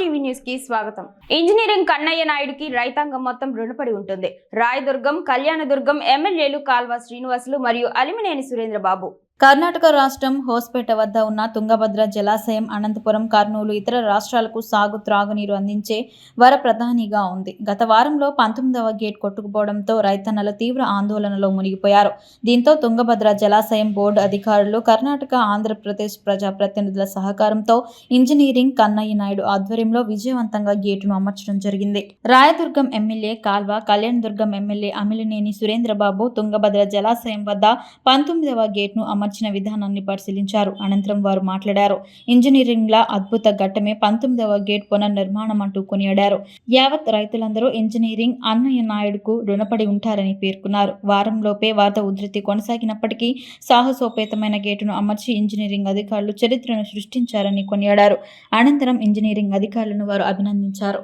TV న్యూస్కి స్వాగతం. Engineering Kannayya నాయుడుకి రైతాంగం మొత్తం రుణపడి ఉంటుంది. రాయదుర్గం కళ్యాణదుర్గం ఎమ్మెల్యేలు కాల్వ శ్రీనివాసులు మరియు అలిమినేని సురేంద్రబాబు. కర్ణాటక రాష్ట్రం హోస్పేట వద్ద ఉన్న తుంగభద్ర జలాశయం అనంతపురం కర్నూలు ఇతర రాష్ట్రాలకు సాగు త్రాగునీరు అందించే వరప్రధానిగా ఉంది. గత వారంలో పంతొమ్మిదవ గేట్ కొట్టుకుపోవడంతో రైతన్నలు తీవ్ర ఆందోళనలో మునిగిపోయారు. దీంతో తుంగభద్ర జలాశయం బోర్డు అధికారులు కర్ణాటక ఆంధ్రప్రదేశ్ ప్రజాప్రతినిధుల సహకారంతో ఇంజనీరింగ్ కన్నయ్య నాయుడు ఆధ్వర్యంలో విజయవంతంగా గేటును అమర్చడం జరిగింది. రాయదుర్గం ఎమ్మెల్యే కాల్వ కళ్యాణ్ దుర్గం ఎమ్మెల్యే అమిలినేని సురేంద్రబాబు తుంగభద్ర జలాశయం వద్ద పంతొమ్మిదవ గేట్ను అమర్చిన విధానాన్ని పరిశీలించారు. అనంతరం వారు మాట్లాడారు. ఇంజనీరింగ్ల అద్భుత ఘట్టమే పంతొమ్మిదవ గేట్ పునర్నిర్మాణం అంటూ కొనియాడారు. యావత్ రైతులందరూ ఇంజనీరింగ్ అన్నయ్య నాయుడుకు రుణపడి ఉంటారని పేర్కొన్నారు. వారంలోపే వార్త ఉధృతి కొనసాగినప్పటికీ సాహసోపేతమైన గేటును అమర్చి ఇంజనీరింగ్ అధికారులు చరిత్రను సృష్టించారని కొనియాడారు. అనంతరం ఇంజనీరింగ్ అధికారులను వారు అభినందించారు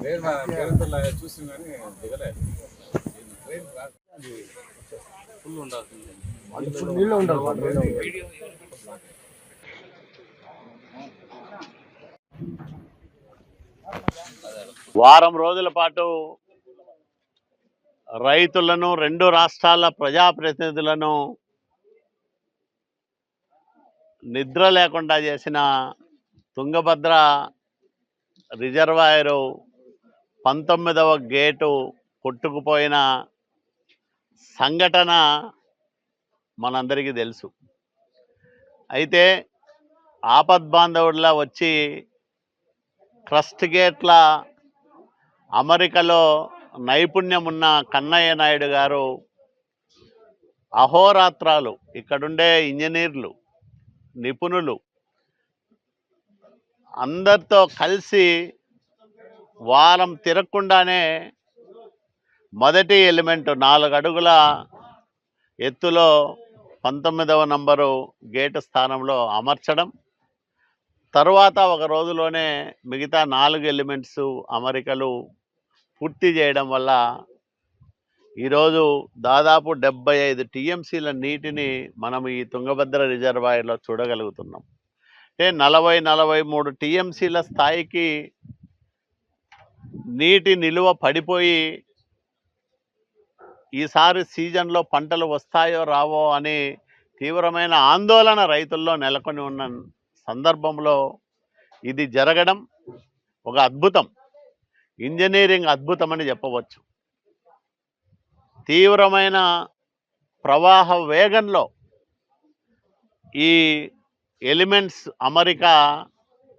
ట్రైన్ మా పేరుతో చూసి కానీ దిగలేదు. ట్రైన్ రా- అది ఫుల్ ఉండాల్సింది. ఇప్పుడు నీళ్ళు ఉండాలి. వారం రోజుల పాటు రైతులను రెండు రాష్ట్రాల ప్రజాప్రతినిధులను నిద్ర లేకుండా చేసిన తుంగభద్ర రిజర్వాయరు పంతొమ్మిదవ గేటు కొట్టుకుపోయిన సంఘటన మనందరికీ తెలుసు. అయితే ఆపద్బాంధవుడిలా వచ్చి క్రస్ట్ గేట్ల అమెరికాలో నైపుణ్యం ఉన్న కన్నయ్య నాయుడు గారు అహోరాత్రాలు ఇక్కడుండే ఇంజనీర్లు నిపుణులు అందరితో కలిసి వారం తిరగకుండానే మొదటి ఎలిమెంట్ నాలుగు అడుగుల ఎత్తులో పంతొమ్మిదవ నంబరు గేటు స్థానంలో అమర్చడం. తరువాత ఒక రోజులోనే మిగతా నాలుగు ఎలిమెంట్స్ అమరికలు పూర్తి చేయడం వల్ల ఈరోజు దాదాపు డెబ్బై ఐదు టీఎంసీల నీటిని మనం ఈ తుంగభద్ర రిజర్వాయర్లో చూడగలుగుతున్నాం. అంటే నలభై నలభై మూడు టీఎంసీల స్థాయికి నీటి నిలువ పడిపోయి ఈసారి సీజన్లో పంటలు వస్తాయో రావో అని తీవ్రమైన ఆందోళన రైతుల్లో నెలకొని ఉన్న సందర్భంలో ఇది జరగడం ఒక అద్భుతం. ఇంజనీరింగ్ అద్భుతం అని చెప్పవచ్చు. తీవ్రమైన ప్రవాహ వేగంలో ఈ ఎలిమెంట్స్ అమరిక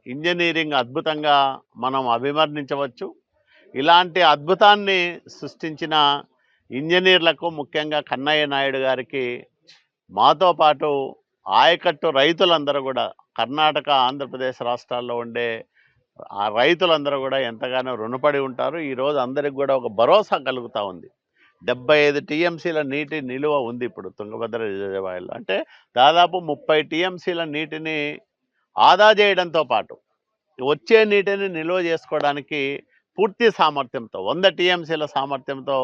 ఇంజనీరింగ్ అద్భుతంగా మనం అభివర్ణించవచ్చు. ఇలాంటి అద్భుతాన్ని సృష్టించిన ఇంజనీర్లకు ముఖ్యంగా కన్నయ్య నాయుడు గారికి మాతో పాటు ఆయకట్టు రైతులందరూ కూడా కర్ణాటక ఆంధ్రప్రదేశ్ రాష్ట్రాల్లో ఉండే ఆ రైతులందరూ కూడా ఎంతగానో రుణపడి ఉంటారు. ఈరోజు అందరికి కూడా ఒక భరోసా కలుగుతూ ఉంది. డెబ్బై ఐదు టీఎంసీల నీటి నిలువ ఉంది ఇప్పుడు తుంగభద్ర రిజర్వాయర్లో అంటే దాదాపు ముప్పై టీఎంసీల నీటిని ఆదా చేయడంతో పాటు వచ్చే నీటిని నిల్వ చేసుకోవడానికి పూర్తి సామర్థ్యంతో వంద టీఎంసీల సామర్థ్యంతో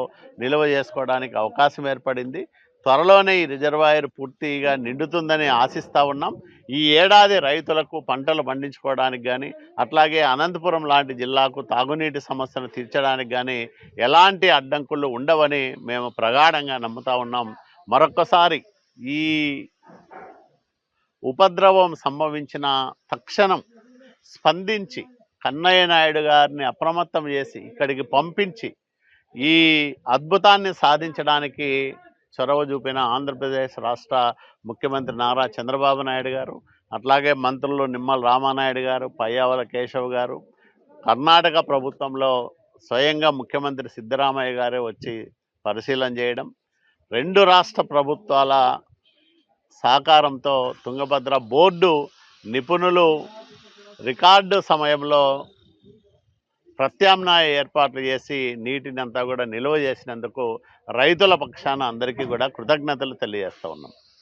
నిల్వ చేసుకోవడానికి అవకాశం ఏర్పడింది. త్వరలోనే ఈ రిజర్వాయర్ పూర్తిగా నిండుతుందని ఆశిస్తూ ఉన్నాం. ఈ ఏడాది రైతులకు పంటలు పండించుకోవడానికి కానీ అట్లాగే అనంతపురం లాంటి జిల్లాకు తాగునీటి సమస్యను తీర్చడానికి కానీ ఎలాంటి అడ్డంకులు ఉండవని మేము ప్రగాఢంగా నమ్ముతా ఉన్నాం. మరొకసారి ఈ ఉపద్రవం సంభవించిన తక్షణం స్పందించి కన్నయ్య నాయుడు గారిని అప్రమత్తం చేసి ఇక్కడికి పంపించి ఈ అద్భుతాన్ని సాధించడానికి చొరవ చూపిన ఆంధ్రప్రదేశ్ రాష్ట్ర ముఖ్యమంత్రి నారా చంద్రబాబు నాయుడు గారు అట్లాగే మంత్రులు నిమ్మల రామానాయుడు గారు పయ్యావల కేశవ్ గారు కర్ణాటక ప్రభుత్వంలో స్వయంగా ముఖ్యమంత్రి సిద్ధరామయ్య గారే వచ్చి పరిశీలన చేయడం రెండు రాష్ట్ర ప్రభుత్వాల సహకారంతో తుంగభద్ర బోర్డు నిపుణులు రికార్డు సమయంలో ప్రత్యామ్నాయ ఏర్పాట్లు చేసి నీటిని అంతా కూడా నిల్వ చేసినందుకు రైతుల పక్షాన అందరికీ కూడా కృతజ్ఞతలు తెలియజేస్తూ ఉన్నాం.